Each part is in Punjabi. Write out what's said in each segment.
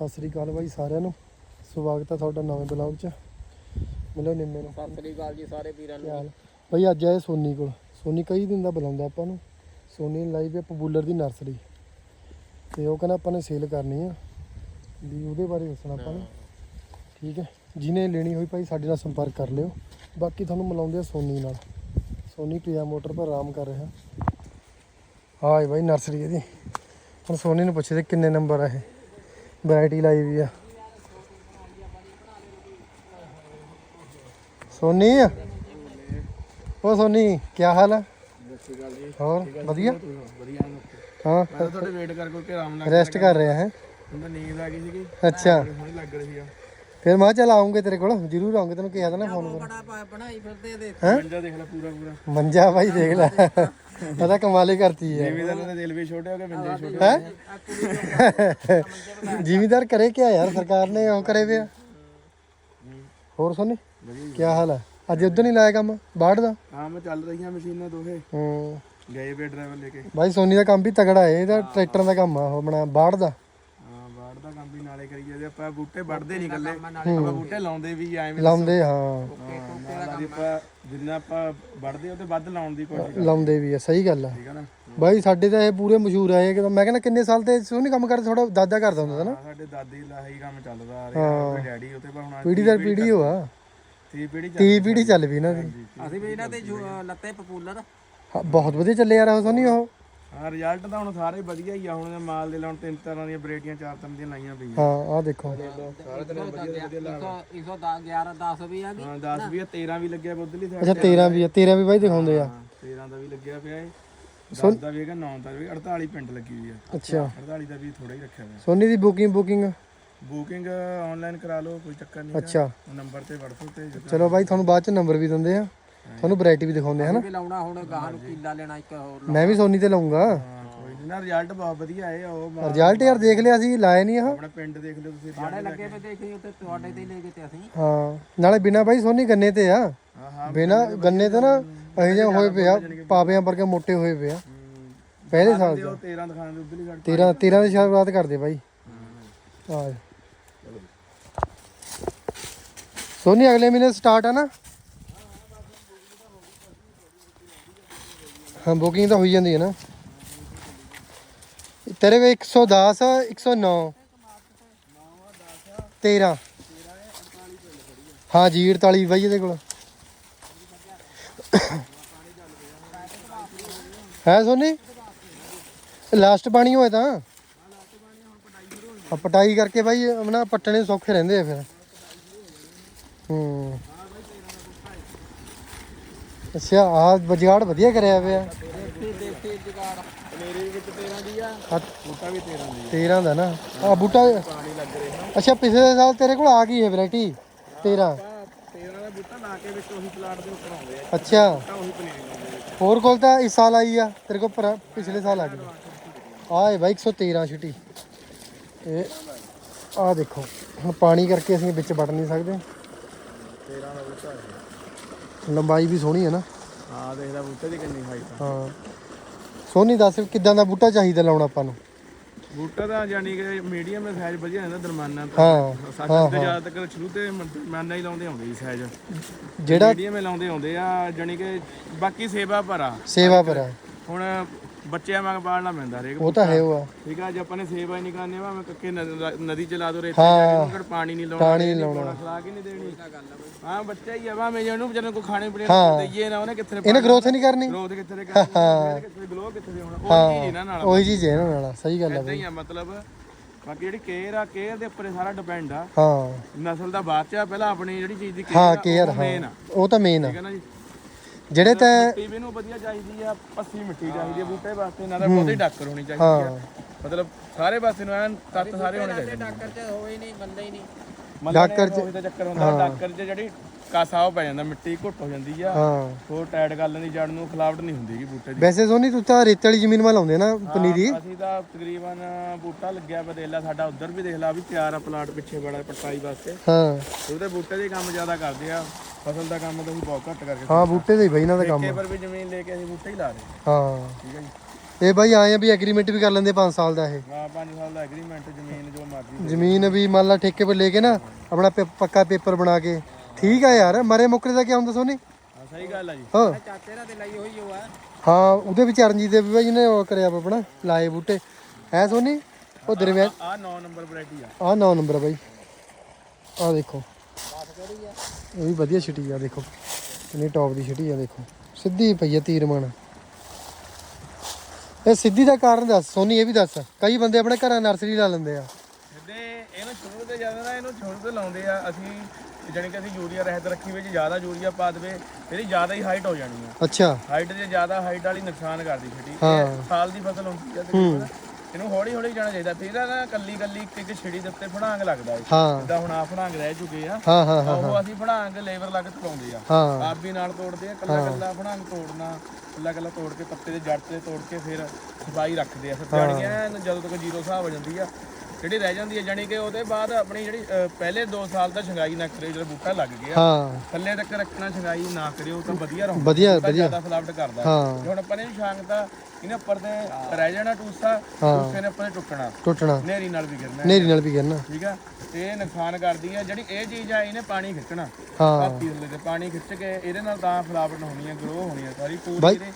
ਸਤਿ ਸ੍ਰੀ ਅਕਾਲ ਬਾਈ ਸਾਰਿਆਂ ਨੂੰ। ਸਵਾਗਤ ਹੈ ਤੁਹਾਡਾ ਨਵੇਂ ਬਲੌਗ 'ਚ। ਮਿਲੋ ਨਿੰਮੇ ਨੂੰ। ਸਤਿ ਸ੍ਰੀ ਅਕਾਲ ਜੀ ਸਾਰੇ ਵੀਰਾਂ ਨੂੰ। ਬਾਈ ਅੱਜ ਆਏ ਸੋਨੀ ਕੋਲ। ਸੋਨੀ ਕਈ ਦਿਨ ਦਾ ਬੁਲਾਉਂਦਾ ਆਪਾਂ ਨੂੰ। ਸੋਨੀ ਨੇ ਲਾਈ ਵੀ ਪਪੂਲਰ ਦੀ ਨਰਸਰੀ। ਤੇ ਉਹ ਕਹਿੰਦਾ ਆਪਾਂ ਨੇ ਸੇਲ ਕਰਨੀ ਆ। ਵੀ ਉਹਦੇ ਬਾਰੇ ਦੱਸਣਾ ਆਪਾਂ ਨੂੰ। ਠੀਕ ਹੈ। ਜਿਹਨੇ ਲੈਣੀ ਹੋਈ ਭਾਈ ਸਾਡੇ ਨਾਲ ਸੰਪਰਕ ਕਰ ਲਿਓ। ਬਾਕੀ ਤੁਹਾਨੂੰ ਮਿਲਾਉਂਦੇ ਆ ਸੋਨੀ ਨਾਲ। ਸੋਨੀ ਪਿਆ ਮੋਟਰ ਪਰ ਆਰਾਮ ਕਰ ਰਿਹਾ। ਹਾਏ ਬਾਈ ਨਰਸਰੀ ਇਹਦੀ। ਹੁਣ ਸੋਨੀ ਨੂੰ ਪੁੱਛਦੇ ਕਿੰਨੇ ਨੰਬਰ ਆ ਇਹ। ਵੈਰਾਈਟੀ ਲਾਈ ਵੀ ਆ। ਸੋਨੀ? ਉਹ ਸੋਨੀ ਕੀ ਹਾਲ ਜੀ ਹੋਰ ਵਧੀਆ? ਵਧੀਆ ਹਾਂ। ਮੈਂ ਤੁਹਾਡੇ ਵੇਟ ਕਰ ਕਰਕੇ ਆਰਾਮ ਨਾਲ ਰੈਸਟ ਕਰ ਰਿਹਾ ਹੈ। ਤਾਂ ਨੀਂਦ ਆ ਗਈ ਸੀਗੀ। ਅੱਛਾ। ਹੁਣੇ ਲੱਗ ਰਹੀ ਆ। ਫਿਰ ਮੈਂ ਕਿਹਾ ਚੱਲ ਆਉਂਗੇ ਤੇਰੇ ਕੋਲ ਜ਼ਰੂਰ ਆਉਂਗੇ ਤੈਨੂੰ ਕਿਹਾ ਤਾਂ ਨਾ ਫੋਨ ਕਰ। ਬੜਾ ਬਣਾਈ ਫਿਰਦੇ ਦੇ ਹੈਂ? ਮੰਜਾ ਦੇਖ ਲੈ ਪੂਰਾ ਪੂਰਾ। ਮੰਜਾ ਭਾਈ ਦੇਖ ਲੈ। ਪਤਾ ਕਮਾਲੇ ਕਰਤੀ ਹੈ। ਜ਼ਿਮੀਦਾਰ ਦੇ ਦਿਲ ਵੀ ਛੋਟੇ ਹੋ ਗਏ ਮੰਜੇ ਛੋਟੇ ਹੈ ਜ਼ਿਮੀਦਾਰ ਕਰੇ ਕਿਆ ਯਾਰ ਸਰਕਾਰ ਨੇ ਉਹ ਕਰੇ ਪਿਆ ਹੋਰ ਸੋਨੀ ਕੀ ਹਾਲ ਹੈ? ਅੱਜ ਉਧਰ ਨਹੀਂ ਲਾਇਆ ਕੰਮ? ਬਾੜ ਦਾ? ਹਾਂ ਮੈਂ ਚੱਲ ਰਹੀਆਂ ਮਸ਼ੀਨਾਂ ਦੋਹੇ। ਹੂੰ। ਗਏ ਵੇ ਡਰਾਈਵਰ ਲੈ ਕੇ। ਭਾਈ ਸੋਨੀ ਦਾ ਕੰਮ ਵੀ ਤਗੜਾ ਹੈ ਇਹਦਾ ਟਰੈਕਟਰ ਦਾ ਕੰਮ ਆ ਉਹ ਬਣਾ ਬਾੜ ਦਾ। ਦਾ ਕੰਮ ਵੀ ਨਾਲੇ ਕਰੀ ਜਾਂਦੇ ਆਪਾਂ ਬੂਟੇ ਵੱਢਦੇ ਨਹੀਂ ਇਕੱਲੇ ਆਪਾਂ ਬੂਟੇ ਲਾਉਂਦੇ ਵੀ ਐਵੇਂ ਲਾਉਂਦੇ ਹਾਂ। ਨਾਲ ਆਪਾਂ ਜਿੰਨਾ ਆਪਾਂ ਵੱਢਦੇ ਉਹ ਤੇ ਵੱਧ ਲਾਉਣ ਦੀ ਕੋਸ਼ਿਸ਼ ਲਾਉਂਦੇ ਵੀ ਆ ਸਹੀ ਗੱਲ ਆ। ਠੀਕ ਹੈ ਨਾ? ਭਾਈ ਸਾਡੇ ਤਾਂ ਇਹ ਪੂਰੇ ਮਸ਼ਹੂਰ ਆ ਇਹ ਕਿ ਮੈਂ ਕਹਿੰਦਾ ਕਿੰਨੇ ਸਾਲ ਤੇ ਸੋਨੀ ਕੰਮ ਕਰਦਾ ਥੋੜਾ ਦਾਦਾ ਕਰਦਾ ਹੁੰਦਾ ਸੀ ਨਾ। ਸਾਡੇ ਦਾਦੀ ਦਾ ਹੀ ਕੰਮ ਚੱਲਦਾ ਆ ਰਿਹਾ ਉਹਦੇ ਡੈਡੀ ਉੱਤੇ ਪਰ ਹੁਣ ਪੀੜੀ ਦਰ ਪੀੜੀ ਹੋ ਆ ਤੀ ਪੀੜੀ ਚੱਲ ਤੀ ਪੀੜੀ ਚੱਲ ਵੀ ਦੀ ਅਸੀਂ ਵੀ ਇਹਨਾਂ ਤੇ ਲੱਤੇ ਪਪੂਲਰ। ਬਹੁਤ ਵਧੀਆ ਚੱਲੇ ਯਾਰ ਉਹ ਸੋਨੀ ਉਹ। ਹਾਂ ਰਿਜ਼ਲਟ ਤਾਂ ਹੁਣ ਸਾਰੇ ਵਧੀਆ ਹੀ ਆ ਹੁਣ ਮਾਲ ਦੇ ਲਾਉਣ ਤਿੰਨ ਤਰ੍ਹਾਂ ਦੀਆਂ ਵੈਰਾਈਟੀਆਂ ਚਾਰ ਤਰ੍ਹਾਂ ਦੀਆਂ ਲਾਈਆਂ ਪਈਆਂ। ਹਾਂ ਆਹ ਦੇਖੋ। ਸਾਰੇ ਤਰ੍ਹਾਂ ਵਧੀਆ ਵਧੀਆ ਲਾ 110 11 10 ਵੀ ਆ ਹਾਂ 10 ਵੀ ਆ 13 ਵੀ ਲੱਗਿਆ ਬੁੱਧਲੀ ਸਾਈਡ ਅੱਛਾ 13 ਵੀ ਆ 13 ਵੀ ਬਾਈ ਦਿਖਾਉਂਦੇ ਆ। 13 ਦਾ ਵੀ ਲੱਗਿਆ ਪਿਆ ਏ। 10 ਦਾ ਵੀ ਹੈਗਾ 9 ਦਾ ਵੀ 48 ਪਿੰਡ ਲੱਗੀ ਹੋਈ ਆ। ਅੱਛਾ। 48 ਦਾ ਵੀ ਥੋੜਾ ਹੀ ਰੱਖਿਆ ਹੋਇਆ। ਸੋਨੀ ਦੀ ਬੁਕਿੰਗ ਬੁਕਿੰਗ ਬੁਕਿੰਗ ਆਨਲਾਈਨ ਕਰਾ ਲਓ ਕੋਈ ਚੱਕਰ ਨਹੀਂ ਅੱਛਾ। ਨੰਬਰ ਤੇ WhatsApp ਤੇ ਚਲੋ ਬਾਈ ਤੁਹਾਨੂੰ ਬਾਅਦ ਚ ਨੰਬਰ ਵੀ ਦਿੰਦੇ ਆ। ਤੁਹਾਨੂੰ ਵੈਰਾਈਟੀ ਵੀ ਦਿਖਾਉਂਦੇ ਹਨਾ? ਵੀ ਲਾਉਣਾ ਹੁਣ ਗਾਹਾਂ ਨੂੰ ਕੀਲਾ ਲੈਣਾ ਇੱਕ ਹੋਰ ਮੈਂ ਵੀ ਸੋਨੀ ਤੇ ਲਾਉਂਗਾ। ਹਾਂ ਕੋਈ ਨਹੀਂ ਨਾ ਰਿਜ਼ਲਟ ਬਹੁਤ ਵਧੀਆ ਆਏ ਉਹ ਮਾਲ ਰਿਜ਼ਲਟ ਯਾਰ ਦੇਖ ਲਿਆ ਸੀ ਲਾਇਆ ਨਹੀਂ ਆਹ। ਆਪਣਾ ਪਿੰਡ ਦੇਖ ਲਿਓ ਤੁਸੀਂ ਸਾਡੇ ਲੱਗੇ ਵੇ ਦੇਖੀ ਉੱਤੇ ਤੁਹਾਡੇ ਤੇ ਹੀ ਲੈ ਗਏ ਤੇ ਅਸੀਂ। ਹਾਂ ਨਾਲੇ ਬਿਨਾ ਬਾਈ ਸੋਨੀ ਗੰਨੇ ਤੇ ਆ। ਹਾਂ ਹਾਂ ਬਿਨਾ ਗੰਨੇ ਤੇ ਨਾ ਇਹੋ ਜਿਹੇ ਹੋਏ ਪਿਆ ਪਾਵਿਆਂ ਵਰਗੇ ਮੋਟੇ ਹੋਏ ਪਿਆ। ਪਹਿਲੇ ਸਾਲ ਤੇ ਉਹ 13 ਦਿਖਾਣ ਦੇ ਉਧਰਲੀ ਸਾਈਡ 13 13 ਦੀ ਸ਼ੁਰੂਆਤ ਕਰਦੇ ਬਾਈ ਆ ਸੋਨੀ ਅਗਲੇ ਮਹੀਨੇ ਸਟਾਰਟ ਆ ਨਾ? ਹਾਂ ਬੁਕਿੰਗ ਤਾਂ ਹੋਈ ਜਾਂਦੀ ਹੈ ਨਾ। ਤੇਰੇ ਕੋਲ 110 109 13 ਹਾਂ, ਜੀ 48 ਬਾਈ ਇਹਦੇ ਕੋਲ। ਹੈ ਸੋਨੀ? ਲਾਸਟ ਪਾਣੀ ਹੋਏ ਤਾਂ। ਪਟਾਈ ਕਰਕੇ ਬਾਈ ਆਪਣਾ ਪੱਟਣੇ ਸੌਖੇ ਰਹਿੰਦੇ ਆ ਫਿਰ। ਹੂੰ। ਅੱਛਾ, ਆਹ ਬਜਗਾੜ ਵਧੀਆ ਕਰਿਆ ਪਿਆ। ਦੇਖੀ ਦੇਖੀ ਜਗਾੜ ਮੇਰੇ ਵਿੱਚ 13 ਦੀ ਆ ਬੂਟਾ ਵੀ 13 ਦੀ 13 ਦਾ ਨਾ। ਆ ਬੂਟਾ ਪਾਣੀ ਲੱਗ ਰਿਹਾ ਅੱਛਾ, ਪਿਛਲੇ ਸਾਲ ਤੇਰੇ ਕੋਲ ਆ ਗਈ ਹੈ ਵੈਰਾਈਟੀ 13 13 ਦਾ ਬੂਟਾ ਲਾ ਕੇ ਵਿੱਚ ਉਹੀ ਪਲਾਟ ਦੇ ਉੱਪਰ ਆਉਂਦੇ ਆ ਅੱਛਾ। ਉਹੀ ਪਨੀਰੀ ਹੋਰ ਕੋਲ ਤਾਂ ਇਸ ਸਾਲ ਆਈ ਆ, ਤੇਰੇ ਕੋਲ ਪਿਛਲੇ ਸਾਲ ਆ ਗਈ। ਆ ਹੈ ਬਾਈ 113 ਛੁੱਟੀ। ਇਹ ਆ ਦੇਖੋ ਪਾਣੀ ਕਰਕੇ ਅਸੀਂ ਵਿੱਚ ਵੜ ਨਹੀਂ ਸਕਦੇ। 13 ਦਾ ਬੂਟਾ ਹੈ ਲੰਬਾਈ ਵੀ ਸੋਹਣੀ ਹੈ ਨਾ। ਹਾਂ ਦੇਖਦਾ ਬੂਟੇ ਦੀ ਕਿੰਨੀ ਹਾਈਟ ਆ। ਹਾਂ। ਸੋਨੀ ਦੱਸ ਕਿੱਦਾਂ ਦਾ ਬੂਟਾ ਚਾਹੀਦਾ ਲਾਉਣਾ ਆਪਾਂ ਨੂੰ? ਬੂਟਾ ਦਾ ਯਾਨੀ ਕਿ ਮੀਡੀਅਮ ਸਾਈਜ਼ ਵਧੀਆ ਰਹਿੰਦਾ ਦਰਮਾਨਾ ਤਾਂ। ਹਾਂ ਸਾਡੇ ਤੇ ਜ਼ਿਆਦਾਤਰ ਸ਼ੁਰੂ ਤੇ ਦਰਮਾਨਾ ਹੀ ਲਾਉਂਦੇ ਆਉਂਦੇ ਸੀ ਸਾਈਜ਼ ਜਿਹੜਾ ਮੀਡੀਅਮ ਹੀ ਲਾਉਂਦੇ ਆਉਂਦੇ ਆ ਯਾਨੀ ਕਿ ਬਾਕੀ ਸੇਵਾ ਪਰ ਆ ਸੇਵਾ ਪਰ ਆ ਹੁਣ ਬੱਚਿਆਂ ਵਾਂਗ ਪਾਲਣਾ ਪੈਂਦਾ ਹਰੇਕ ਉਹ ਤਾਂ ਹੈ ਉਹ। ਆ ਠੀਕ ਆ ਜੇ ਆਪਾਂ ਨੇ ਸੇਵਾ ਹੀ ਨਹੀਂ ਕਰਨੀ ਵਾ ਮੈਂ ਕੱਕੇ ਨ- ਨਦੀ ਚ ਲਾ ਦੋ ਰੇਤੇ ਹਾਂ। ਉਹਨੂੰ ਪਾਣੀ ਨਹੀਂ ਲਾਉਣਾ ਪਾਣੀ ਨਹੀਂ ਲਾਉਣਾ। ਖਲਾ ਕੇ ਨਹੀਂ ਦੇਣੀ? ਹਾਂ ਬੱਚਾ ਹੀ ਆ ਵਾ ਮੈਂ ਜਿਹਨੂੰ ਵਿਚਾਰੇ ਕੋ ਖਾਣੇ ਪੀਣੇ ਹਾਂ। ਨੂੰ ਦਈਏ ਨਾ ਉਹਨੇ ਕਿੱਥੇ ਇਹਨੇ ਗਰੋਥ ਨਹੀਂ ਕਰਨੀ। ਗਰੋਥ ਕਿੱਥੇ ਦੇ ਕਰਨੀ? ਕਿੱਥੇ ਗਲੋ ਕਿੱਥੇ ਦੇ ਹੋਣਾ? ਉਹ ਚੀਜ਼ ਇਹਨਾਂ ਨਾਲ ਉਹੀ ਚੀਜ਼ ਹੈ ਇਹਨਾਂ ਨਾਲ ਸਹੀ ਗੱਲ ਆ ਇਦਾਂ ਹੀ ਆ ਮਤਲਬ ਬਾਕੀ ਜਿਹੜੀ ਕੇਅਰ ਆ ਕੇਅਰ ਦੇ ਉੱਪਰ ਇਹ ਸਾਰਾ ਡਿਪੈਂਡ ਆ। ਹਾਂ। ਨਸਲ ਦਾ ਬਾਅਦ ਚ ਆ ਪਹਿਲਾਂ ਆਪਣੀ ਜਿਹੜੀ ਚੀਜ਼ ਦੀ ਹਾਂ ਕੇਅਰ ਕੇਅਰ ਮੇਨ ਆ ਹਾਂ। ਉਹ ਤਾਂ ਮੇਨ ਆ। ਠੀਕ ਹੈ ਨਾ ਜੀ? ਜਿਹੜੇ ਤਾਂ ਮਿੱਟੀ ਵੀ ਨੂੰ ਵਧੀਆ ਚਾਹੀਦੀ ਆ ਪੱਸੀ ਮਿੱਟੀ ਚਾਹੀਦੀ ਆ ਬੂਟੇ ਵਾਸਤੇ ਇਹਨਾਂ ਦਾ ਬਹੁਤੀ ਡਾਕਰ ਹੋਣੀ ਚਾਹੀਦੀ ਆ। ਮਤਲਬ ਸਾਰੇ ਪਾਸੇ ਨੂੰ ਐਨ ਤੱਤ ਸਾਰੇ ਹੋਣੇ ਚਾਹੀਦੇ ਡਾਕਰ ਚ ਹੋਏ ਨਹੀਂ ਬੰਦੇ ਹੀ ਨਹੀਂ। ਡਾਕਰ ਚ ਤਾਂ ਚੱਕਰ ਹੁੰਦਾ ਡਾਕਰ ਚ ਜਿਹੜੀ ਕਾਸਾ ਉਹ ਪੈ ਜਾਂਦਾ ਮਿੱਟੀ ਘੁੱਟ ਹੋ ਜਾਂਦੀ ਆ। ਹਾਂ। ਹੋਰ ਟਾਈਟ ਗੱਲ ਨਹੀਂ ਜੜ ਨੂੰ ਖਲਾਵਟ ਨਹੀਂ ਹੁੰਦੀ ਗੀ ਬੂਟੇ ਦੀ। ਵੈਸੇ ਸੋਨੀ ਤੂੰ ਤਾਂ ਰੇਤ ਵਾਲੀ ਜ਼ਮੀਨ 'ਮਾ ਲਾਉਂਦੇ ਨਾ ਪਨੀਰੀ। ਅਸੀਂ ਤਾਂ ਤਕਰੀਬਨ ਬੂਟਾ ਲੱਗਿਆ ਵਾ ਦੇਖ ਲਾ ਸਾਡਾ ਉਧਰ ਵੀ ਦੇਖ ਲਾ ਵੀ ਤਿਆਰ ਆ ਪਲਾਟ ਪਿੱਛੇ ਬੜਾ ਪਟਾਈ ਵਾਸਤੇ। ਹਾਂ। ਉਹਦੇ ਬੂਟੇ ਦੇ ਕੰਮ ਜ਼ਿਆਦਾ ਕਰਦੇ ਆ। ਫਸਲ ਦਾ ਕੰਮ ਤਾਂ ਅਸੀਂ ਬਹੁਤ ਘੱਟ ਕਰਕੇ ਹਾਂ ਬੂਟੇ ਦੇ ਹੀ ਬਈ ਇਹਨਾਂ ਦਾ ਕੰਮ ਠੇਕੇ ਪਰ ਵੀ ਜ਼ਮੀਨ ਲੈ ਕੇ ਅਸੀਂ ਬੂਟੇ ਹੀ ਲਾ ਰਹੇ ਹਾਂ। ਠੀਕ ਹੈ ਜੀ। ਇਹ ਬਾਈ ਆਏ ਆ ਵੀ ਐਗਰੀਮੈਂਟ ਵੀ ਕਰ ਲੈਂਦੇ 5 ਸਾਲ ਦਾ ਇਹ। ਹਾਂ 5 ਸਾਲ ਦਾ ਐਗਰੀਮੈਂਟ ਜ਼ਮੀਨ ਜੋ ਮਰਜ਼ੀ ਜ਼ਮੀਨ ਵੀ ਮੰਨ ਲਾ ਠੇਕੇ 'ਤੇ ਲੈ ਕੇ ਨਾ ਆਪਣਾ ਪੇ- ਪੱਕਾ ਪੇਪਰ ਬਣਾ ਕੇ। ਠੀਕ ਆ ਯਾਰ ਮਰੇ ਮੁੱਕਰੇ ਦਾ ਕੀ ਹੁੰਦਾ ਸੋਨੀ? ਹਾਂ ਸਹੀ ਗੱਲ ਆ ਜੀ। ਹਾਂ। ਚਾਚੇ ਨਾਲ ਤੇ ਲਈ ਹੋਈ ਹੋ ਆ। ਹਾਂ ਉਹਦੇ ਵਿੱਚ ਚਰਨਜੀਤ ਦੇ ਵੀ ਬਾਈ ਨੇ ਉਹ ਕਰਿਆ ਵਾ ਆਪਣਾ ਲਾਏ ਬੂਟੇ। ਹੈ ਸੋਨੀ? ਉਹ ਦਰਮਿਆਨ ਆ 9 ਨੰਬਰ ਵੈਰਾਈਟੀ ਆ। ਆਹ 9 ਨੰਬਰ ਆ ਬਾਈ। ਆਹ ਦੇਖੋ। ਇਹ ਵੀ ਵਧੀਆ ਛਿਟੀ ਆ ਦੇਖੋ। ਕਿੰਨੀ ਟੌਪ ਦੀ ਛਿਟੀ ਆ ਦੇਖੋ। ਸਿੱਧੀ ਪਈ ਆ ਤੀਰ ਮਾਨ ਇਹ ਸਿੱਧੀ ਦਾ ਕਾਰਨ ਦੱਸ ਸੋਨੀ ਇਹ ਵੀ ਦੱਸ। ਕਈ ਬੰਦੇ ਆਪਣੇ ਘਰਾਂ ਨਰਸਰੀ ਲਾ ਲੈਂਦੇ ਆ। ਇਹਨੂੰ ਸ਼ੁਰੂ ਤੇ ਜ਼ਿਆਦਾ ਨਾ ਇਹਨੂੰ ਸ਼ੁਰੂ ਤੇ ਲਾਉਂਦੇ ਆ। ਅਸੀਂ ਜਾਣੀ ਕਿ ਅਸੀਂ ਯੂਰੀਆ ਰਹਿਤ ਰੱਖੀ ਵਿੱਚ ਜ਼ਿਆਦਾ ਯੂਰੀਆ ਪਾ ਦੇਵੇ ਇਹਦੀ ਜ਼ਿਆਦਾ ਹੀ ਹਾਈਟ ਹੋ ਜਾਣੀ ਆ। ਅੱਛਾ। ਹਾਈਟ ਜੇ ਜ਼ਿਆਦਾ ਹਾਈਟ ਵਾਲੀ ਨੁਕਸਾਨ ਕਰਦੀ ਛਿੜੀ ਹਾਂ। ਇਹ ਸਾਲ ਦੀ ਫਸਲ ਹੁੰਦੀ ਆ ਤਕਰੀਬਨ। ਇਹਨੂੰ ਹੌਲੀ ਹੌਲੀ ਜਾਣਾ ਚਾਹੀਦਾ। ਫਿਰ ਇਹ ਨਾ ਕੱਲੀ ਕੱਲੀ ਇੱਕ ਇੱਕ ਛਿੜੀ ਦੇ ਉੱਤੇ ਫੜਾਂਗ ਲੱਗਦਾ ਹੈ ਹਾਂ। ਜਿੱਦਾਂ ਹੁਣ ਆ ਫੜਾਂਗ ਰਹਿ ਚੁੱਕੇ ਆ। ਹਾਂ ਹਾਂ ਹਾਂ ਉਹ ਅਸੀਂ ਫੜਾਂਗ ਲੇਬਰ ਲੱਗ ਚਲਾਉਂਦੇ ਆ। ਹਾਂ। ਆਪ ਵੀ ਨਾਲ ਤੋੜਦੇ ਆ ਕੱਲਾ ਕੱਲਾ ਫੜਾਂਗ ਤੋੜਨਾ ਕੱਲਾ ਕੱਲਾ ਤੋੜ ਕੇ ਪੱਤੇ ਦੇ ਜੜ ਤੇ ਤੋੜ ਕੇ ਫਿਰ ਸਫ਼ਾਈ ਰੱਖਦੇ ਆ। ਫਿਰ ਜਾਣੀਆਂ ਜਦੋਂ ਤੱਕ ਜ਼ੀਰੋ ਹਿਸਾਬ ਹੋ ਜਾਂਦੀ ਆ ਜਿਹੜੀ ਰਹਿ ਜਾਂਦੀ ਹੈ ਜਾਣੀ ਕਿ ਉਹਦੇ ਬਾਅਦ ਆਪਣੀ ਜਿਹੜੀ ਅ, ਪਹਿਲੇ 2 ਸਾਲ ਤਾਂ ਛੰਗਾਈ ਨਾ ਕਰਿਓ ਜਦੋਂ ਬੂਟਾ ਲੱਗ ਗਿਆ। ਹਾਂ। ਥੱਲੇ ਤੱਕ ਰੱਖਣਾ ਛੰਗਾਈ ਨਾ ਕਰਿਓ ਤਾਂ ਵਧੀਆ ਰਹੂ ਵਧੀਆ ਬੂਟਾ ਜ਼ਿਆਦਾ ਫਲਾਵਟ ਕਰਦਾ। ਹਾਂ। ਜੇ ਹੁਣ ਆਪਾਂ ਨੇ ਛਾਂਗ ਤਾਂ ਇਹਨੇ ਉੱਪਰ ਤੇ ਰਹਿ ਜਾਣਾ ਟੂਸਾ ਟੂਸੇ ਨੇ ਉੱਪਰ ਤੇ ਟੁੱਟਣਾ। ਟੁੱਟਣਾ। ਨੇਰੀ ਨਾਲ ਵੀ ਗਿਰਨਾ। ਨੇਰੀ ਨਾਲ ਵੀ ਕਰਨਾ ਠੀਕ ਆ? ਤੇ ਇਹ ਨੁਕਸਾਨ ਕਰਦੀ ਆ। ਜਿਹੜੀ ਇਹ ਚੀਜ਼ ਆ ਇਹਨੇ ਪਾਣੀ ਖਿੱਚਣਾ। ਹਾਂ। ਧਰਤੀ ਥੱਲੇ ਤੇ ਪਾਣੀ ਖਿੱਚ ਕੇ ਇਹਦੇ ਨਾਲ ਤਾਂ ਫਲਾਵਟ ਹੋਣੀ ਆ ਗਰੋ ਹੋਣੀ ਆ ਸਾਰੀ। ਪੂਰੀ ਬਾਈ- ਇਹਦੇ